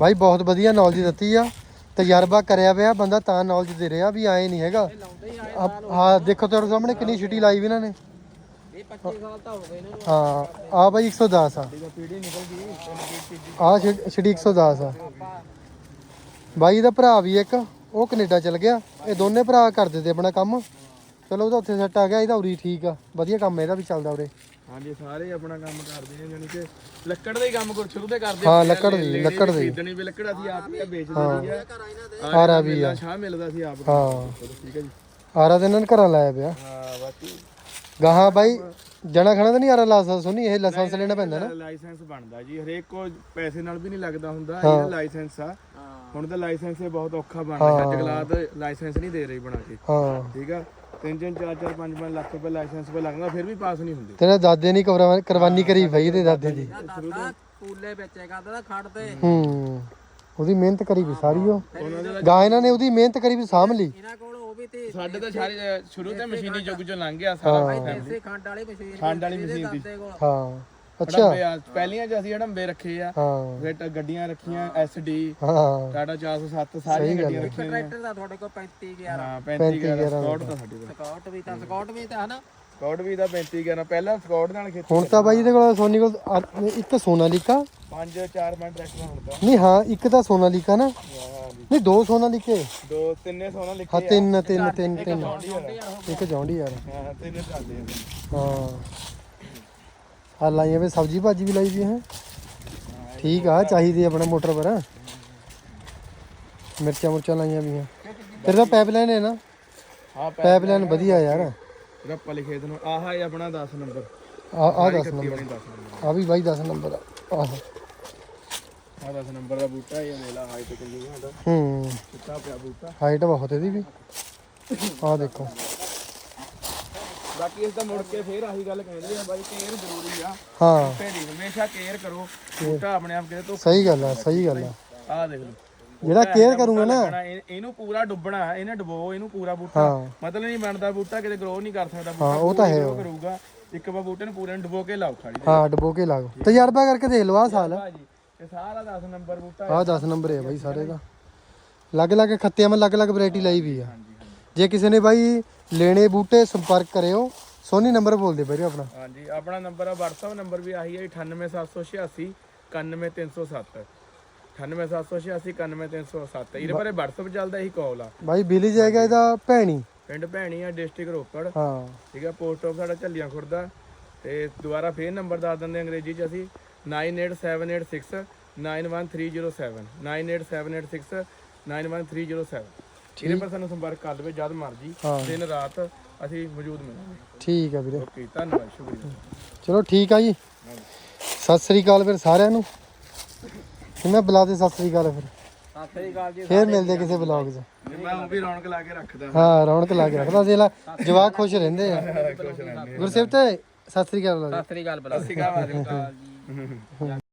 ਭਾਈ ਬਹੁਤ ਵਧੀਆ ਨੌਲੇਜ ਦਿੱਤੀ ਆ। ਤਜਰਬਾ ਕਰਿਆ ਪਿਆ ਬੰਦਾ ਤਾਂ ਨੌਲੇਜ ਦੇ ਰਿਹਾ ਵੀ ਆਏ ਨਹੀਂ ਹੈਗਾ। ਹੀ ਦੇਖੋ ਤੁਹਾਡੇ ਸਾਹਮਣੇ ਕਿੰਨੀ ਛਿੱਟੀ ਲਾਈ ਵੀ ਇਹਨਾਂ ਨੇ। ਇਹ 25 ਸਾਲ ਤਾਂ ਹੋ ਗਏ ਇਹਨਾਂ ਨੂੰ। ਹਾਂ ਆ ਬਾਈ 110 ਆ। ਆ ਛਿੱਟੀ 110 ਆ। ਬਾਈ ਦਾ ਭਰਾ ਵੀ ਇੱਕ ਉਹ ਕੈਨੇਡਾ ਚਲ ਗਿਆ। ਇਹ ਦੋਨੇ ਭਰਾ ਕਰਦੇ ਤੇ ਆਪਣਾ ਕੰਮ। ਚਲੋ ਉਹਦਾ ਉੱਥੇ ਸੈੱਟ ਆ ਗਿਆ ਇਹਦਾ ਉਰੀ ਠੀਕ ਆ। ਵਧੀਆ ਕੰਮ ਇਹਦਾ ਵੀ ਚੱਲਦਾ ਉਰੇ। ਹਾਂਜੀ ਸਾਰੇ ਆਪਣਾ ਕੰਮ ਕਰਦੇ ਨੇ ਜਾਨੀ ਕਿ ਲੱਕੜ ਦਾ ਹੀ ਕੰਮ ਕਰ ਸ਼ੁਰੂ ਤੇ ਕਰਦੇ ਹਾਂ, ਲੱਕੜ ਦੀ, ਲੱਕੜ ਦੀ। ਖਰੀਦਣੀ ਵੀ ਲੱਕੜ ਅਸੀਂ ਆਪ ਹੀ ਵੇਚਦੇ ਸੀ ਆਰਾ ਵੀ ਆ। ਸ਼ਾਹ ਮਿਲਦਾ ਸੀ ਆਪ ਹਾਂ। ਠੀਕ ਹੈ ਜੀ। ਆਰਾ ਦੇ ਇਹਨਾਂ ਨੇ ਘਰਾਂ ਲਾਇਆ ਪਿਆ। ਹਾਂ ਬਾਕੀ ਗਾਹਾਂ ਬਾਈ ਜਣਾ ਖਣਾ ਤਾਂ ਨਹੀਂ ਆਰਾ ਲਾ ਸਕਦਾ ਸੋਨੀ ਇਹ ਲਾਇਸੈਂਸ ਲੈਣਾ ਪੈਂਦਾ ਨਾ? ਲਾਇਸੈਂਸ ਬਣਦਾ ਜੀ ਹਰੇਕ ਕੋ ਪੈਸੇ ਨਾਲ ਵੀ ਨਹੀਂ ਲੱਗਦਾ ਹੁੰਦਾ ਇਹ ਲਾਇਸੈਂਸ ਆ। ਹੁਣ ਤਾਂ ਲਾਇਸੈਂਸ ਇਹ ਬਹੁਤ ਔਖਾ ਬਣਦਾ ਅੱਜ ਗਲਾਤ ਲਾਇਸੈਂਸ ਨਹੀਂ ਦੇ ਰਹੀ ਬਣਾ ਕੇ। ਹਾਂ। ਠੀਕ ਆ? ਤਿੰਨ ਤਿੰਨ ਚਾਰ ਚਾਰ ਪੰਜ ਪੰਜ ਲੱਖ ਰੁਪਏ ਲਾਇਸੈਂਸ ਪੇ ਲੱਗਦਾ ਫਿਰ ਵੀ ਪਾਸ ਨਹੀਂ ਹੁੰਦੇ। ਤੇਰੇ ਦਾਦੇ ਨੇ ਕੁਰਬਾਨੀ ਕੁਰਬਾਨੀ ਕਰੀ ਪਈ ਇਹਦੇ ਦਾਦੇ ਦੀ। ਦਾਦਾ ਪੂਲੇ ਵੇਚੇ ਕਰਦਾ ਤਾਂ ਖੜ ਤੇ। ਹੂੰ ਉਹਦੀ ਮਿਹਨਤ ਕਰੀ ਵੀ ਸਾਰੀ ਉਹ। ਗਾ ਇਹਨਾਂ ਨੇ ਉਹਦੀ ਮਿਹਨਤ ਕਰੀ ਵੀ ਸਾਂਭ ਲਈ। ਇਹਨਾਂ ਕੋਲ ਉਹ ਵੀ ਤੇ ਸਾਡੇ ਤਾਂ ਸਾਰੇ ਸ਼ੁਰੂ ਤੇ ਮਸ਼ੀਨੀ ਯੁੱਗ ਚੋਂ ਲੰਘ ਗਿਆ ਸਾਰਾ ਖੰਡ ਵਾਲੀ ਮਸ਼ੀਨ ਖੰਡ ਵਾਲੀ ਮਸ਼ੀਨ ਦੀ ਕੋਲ। ਹਾਂ। ਅੱਛਾ। ਹੜੰਬੇ ਆ। ਪਹਿਲੀਆਂ ਚ ਅਸੀਂ ਹੜੰਬੇ ਰੱਖੇ ਆ। ਹਾਂ। ਫਿਰ ਗੱਡੀਆਂ ਰੱਖੀਆਂ ਐਸਡੀ ਹਾਂ। ਟਾਟਾ 407 ਸਾਰੀਆਂ ਗੱਡੀਆਂ ਰੱਖੀਆਂ ਨੇ ਟਰੈਕਟਰ ਦਾ ਤੁਹਾਡੇ ਕੋਲ 35 11 ਹਾਂ 35 11 11 ਸਕਾਟ ਤਾਂ ਸਾਡੇ ਕੋਲ। ਸਕਾਟ ਵੀ ਤਾਂ ਸਕਾਟ ਵੀ ਤਾਂ ਹਨਾ? ਸਕਾਟ ਵੀ ਦਾ 35 11 ਪਹਿਲਾਂ ਸਕਾਟ ਨਾਲ ਖੇਤੀ ਹੁਣ ਤਾਂ ਬਾਈ ਇਹਦੇ ਕੋਲ ਸੋਨੀ ਕੋਲ ਆ- ਇੱਕ ਸੋਨਾਲੀਕਾ। ਪੰਜ ਚਾਰ ਮਿੰਟ ਟਰੈਕਟਰ ਹੁਣ ਤਾਂ। ਨਹੀਂ ਹਾਂ ਇੱਕ ਤਾਂ ਸੋਨਾਲੀਕਾ ਨਾ। ਨਹੀਂ ਦੋ ਸੋਨਾਲੀਕੇ। ਦੋ ਤਿੰਨੇ ਸੋਨਾ ਹਾਂ ਲਿਖੇ ਤਿੰਨ ਤਿੰਨ ਤਿੰਨ। ਤਿੰਨ ਇੱਕ ਜੌਂਡੀ ਯਾਰ ਹਾਂ ਤਿੰਨੇ ਚੱਲਦੇ ਆ। ਹਾਂ। ਆ ਲਾਈਆਂ ਵੇ ਸਬਜੀ ਭਾਜੀ ਵੀ ਲਾਈ ਵੀ ਹੈ। ਠੀਕ ਆ ਚਾਹੀਦੀ ਆ ਆਪਣਾ ਮੋਟਰ ਪਰ। ਮਿਰਚਾਂ ਮੁਰਚਾਂ ਲਾਈਆਂ ਵੀ ਹੈ ਤੇਰੇ ਦਾ ਪਾਈਪਲਾਈਨ ਹੈ ਨਾ। ਹਾਂ ਪਾਈਪਲਾਈਨ ਵਧੀਆ ਯਾਰ। ਰੱਪਾ ਲਿਖੇ ਤੈਨੂੰ ਆਹ ਹੈ ਆਪਣਾ 10 ਨੰਬਰ। ਆ ਆ 10 ਆਪਣੀ ਨੰਬਰ। 10 ਨੰਬਰ। ਆ ਵੀ ਬਾਈ 10 ਨੰਬਰ ਆ। ਆਹ। ਆਹ 10 ਨੰਬਰ ਦਾ ਬੂਟਾ ਇਹ ਮੇਲਾ ਹਾਈ ਤੇ ਕੰਜੂ ਸਾਡਾ ਹੂੰ। ਚਿੱਟਾ ਪਿਆ ਬੂਟਾ। ਹਾਈਟ ਬਹੁਤ ਇਹਦੀ ਵੀ। ਆ ਦੇਖੋ। ਬਾਕੀ ਇਸ ਦਾ ਮੁੜ ਕੇ ਫੇਰ ਆਹੀ ਗੱਲ ਕਹਿੰਦੇ ਆ ਬਾਈ ਕੇਅਰ ਜ਼ਰੂਰੀ ਆ। ਹਾਂ। ਭੇੜੀ ਹਮੇਸ਼ਾ ਕੇਅਰ ਕਰੋ। ਬੂਟਾ ਆਪਣੇ ਆਪ ਕਿਤੇ ਤੋਂ ਸਹੀ ਗੱਲ ਆ ਸਹੀ ਗੱਲ ਆ। ਆਹ ਦੇਖ ਲਓ। ਜਿਹੜਾ ਕੇਅਰ ਕਰੂੰਗਾ ਨਾ। ਇਹਨੂੰ ਪੂਰਾ ਡੁੱਬਣਾ ਇਹਨੇ ਡੁਬੋ ਇਹਨੂੰ ਪੂਰਾ ਬੂਟਾ। ਮਤਲਬ ਨਹੀਂ ਬਣਦਾ ਬੂਟਾ ਕਿਤੇ ਗਰੋ ਨਹੀਂ ਕਰ ਸਕਦਾ ਹਾਂ, ਉਹ ਤਾਂ ਹੈ। ਕਰੂਗਾ। ਇੱਕ ਵਾਰ ਬੂਟੇ ਨੂੰ ਪੂਰੇ ਡੁਬੋ ਕੇ ਲਾਓ ਖਾਲੀ। ਹਾਂ ਡਬੋ ਕੇ ਲਾਗੋ ਤਜਰਬਾ ਕਰਕੇ ਦੇਖ ਲਓ ਆ ਸਾਲ। ਇਹ ਸਾਰਾ 10 ਨੰਬਰ ਬੂਟਾ ਆ 10 ਨੰਬਰ ਹੈ ਬਾਈ ਸਾਰੇ ਦਾ। ਲੱਗ ਲੱਗ ਖੱਤਿਆਂ ਮੈਂ ਲੱਗ ਲੱਗ ਵੈਰਾਈਟੀ ਲਾਈ ਵੀ ਆ। ਜੇ ਕਿਸੇ ਨੇ ਬਾਈ ਲੈਣੇ ਬੂਟੇ ਸੰਪਰਕ ਕਰਿਓ। ਸੋਨੀ ਨੰਬਰ ਬੋਲ ਦੇ ਬਾਈ ਆਪਣਾ। ਹਾਂਜੀ ਆਪਣਾ ਨੰਬਰ ਆ WhatsApp ਨੰਬਰ ਵੀ ਆਹੀ ਹੈ 98786 91307 98786 91307 ਇਹਦੇ ਬਾਰੇ WhatsApp ਚੱਲਦਾ ਇਹੀ ਕਾਲ ਆ। ਬਾਈ ਬਿਲੀ ਜਾਏਗਾ ਇਹਦਾ ਭੈਣੀ। ਪਿੰਡ ਭੈਣੀ ਆ ਡਿਸਟ੍ਰਿਕਟ ਰੋਪੜ। ਹਾਂ। ਠੀਕ ਆ ਪੋਸਟ ਆਫ ਸਾਡਾ ਝੱਲੀਆਂ ਖੁਰਦਾ ਤੇ ਦੁਬਾਰਾ ਫੇਰ ਨੰਬਰ ਦੱਸ ਦਿੰਦੇ ਅੰਗਰੇਜ਼ੀ ਚ ਅਸੀਂ। 98786 91307 98786 91307 ਇਹਦੇ ਪਰ ਸਾਨੂੰ ਸੰਪਰਕ ਕਰ ਲਵੇ ਜਦ ਮਰਜ਼ੀ ਹਾਂ। ਦਿਨ ਰਾਤ ਅਸੀਂ ਮੌਜੂਦ ਮਿਲਾਂਗੇ। ਠੀਕ ਆ ਵੀਰੇ। ਓਕੇ ਧੰਨਵਾਦ ਸ਼ੁਕਰੀਆ। ਚਲੋ ਠੀਕ ਆ ਜੀ। ਸਤਿ ਸ੍ਰੀ ਅਕਾਲ ਫਿਰ ਸਾਰਿਆਂ ਨੂੰ। ਕਿਵੇਂ ਬੁਲਾ ਦੇ ਸਤਿ ਸ੍ਰੀ ਅਕਾਲ ਫਿਰ। ਸਤਿ ਸ੍ਰੀ ਅਕਾਲ ਜੀ ਫੇਰ ਮਿਲਦੇ ਕਿਸੇ ਬਲੌਗ 'ਚ। ਮੈਂ ਉਹ ਵੀ ਰੌਣਕ ਲਾ ਕੇ ਰੱਖਦਾ। ਹਾਂ ਰੌਣਕ ਲਾ ਕੇ ਰੱਖਦਾ। ਸੀ ਲਾ ਜਵਾਕ ਖੁਸ਼ ਰਹਿੰਦੇ ਆ। ਗੁਰਸੇਵ ਤੇ ਸਤਿ ਸ੍ਰੀ ਅਕਾਲ ਬੁਲਾ ਦੇ। ਸਤਿ ਸ੍ਰੀ ਅਕਾਲ ਬਲਾ ਸਿਕਾ ਮਾਰੂ